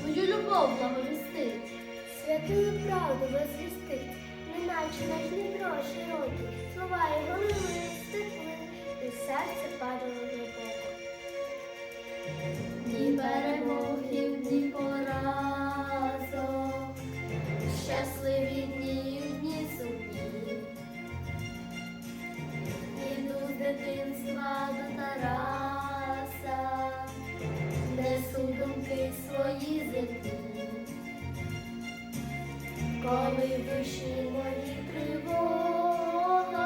свою любов благовістить. Святую правду возвістить, неначе наш гроші широкий, слова його мили стекли, і серце падало глибоко. Ні перемоги, ні поразок, Коли душі мої тривога,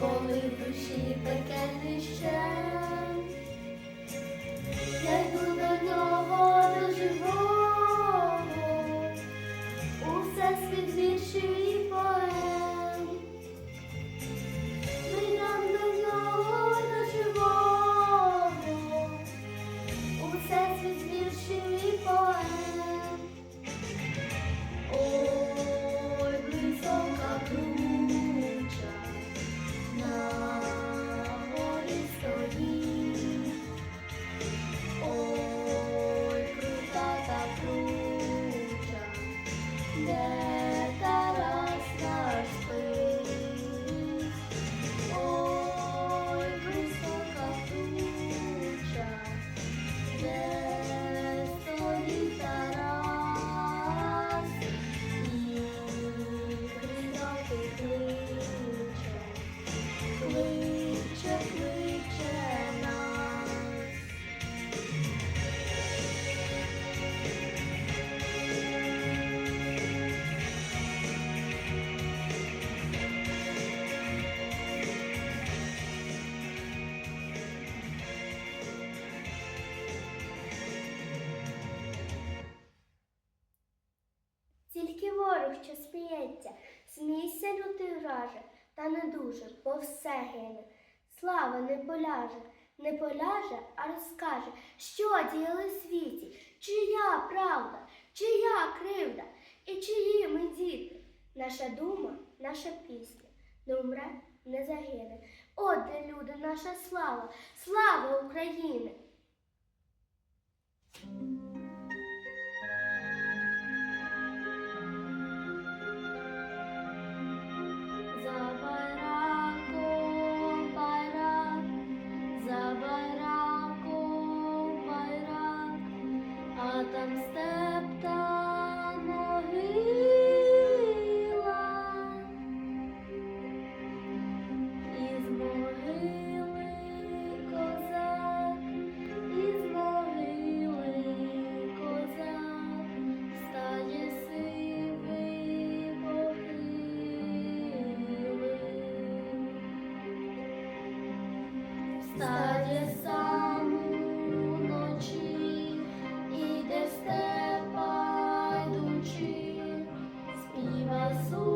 коли в душі пекельний щем, де ворог, що сміється, смійся, лютий враже, та не дуже, бо все гине. Слава не поляже, не поляже, а розкаже, що діяли в світі, чия правда, чия кривда і чиї ми діти. Наша дума, наша пісня, не умре, не загине. От де люди, наша слава, слава України! my soul.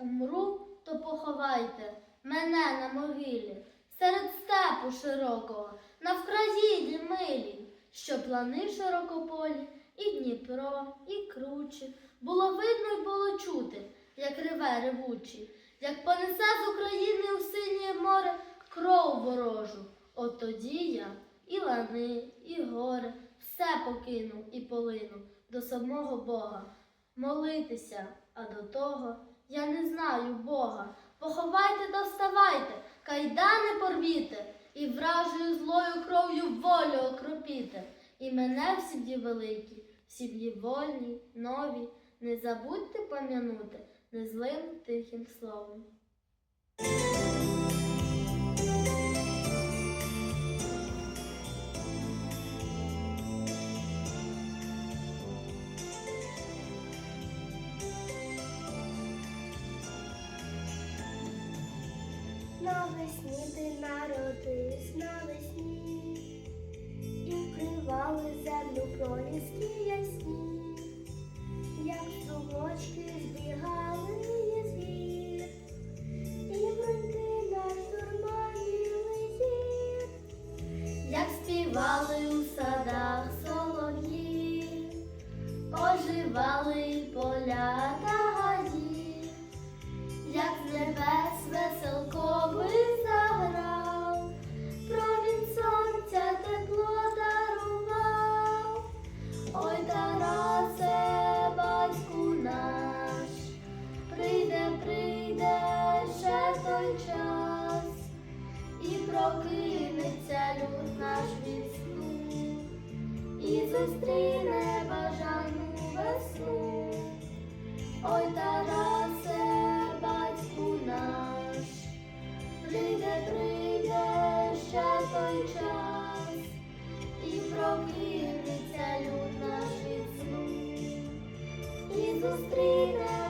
умру, то поховайте мене на могилі, серед степу широкого, на Вкраїні милій, що плани широкополі, і Дніпро, і кручі. Було видно й було чути, як реве ревучий, як понесе з України у синє море кров ворожу. От тоді я і лани, і гори, все покинув і полинув до самого Бога. Молитися, а до того я не знаю Бога. Поховайте та вставайте, кайдани порвіте, і вражою злою кров'ю волю окропіте. І мене в сім'ї великі, в сім'ї вольні, нові, не забудьте пом'янути незлим тихим словом. Оживали поля та гаї, як з небес веселковий заграв, промінь сонця тепло дарував. Ой, Тарасе, батьку наш, прийде, прийде ще той час, і прокинеться люд наш від сну, і зустріне бажану весну. Ой, Тарасе, батьку наш, прийде, прийде ще той час, і прокинеться люд наш від сну, і зустріне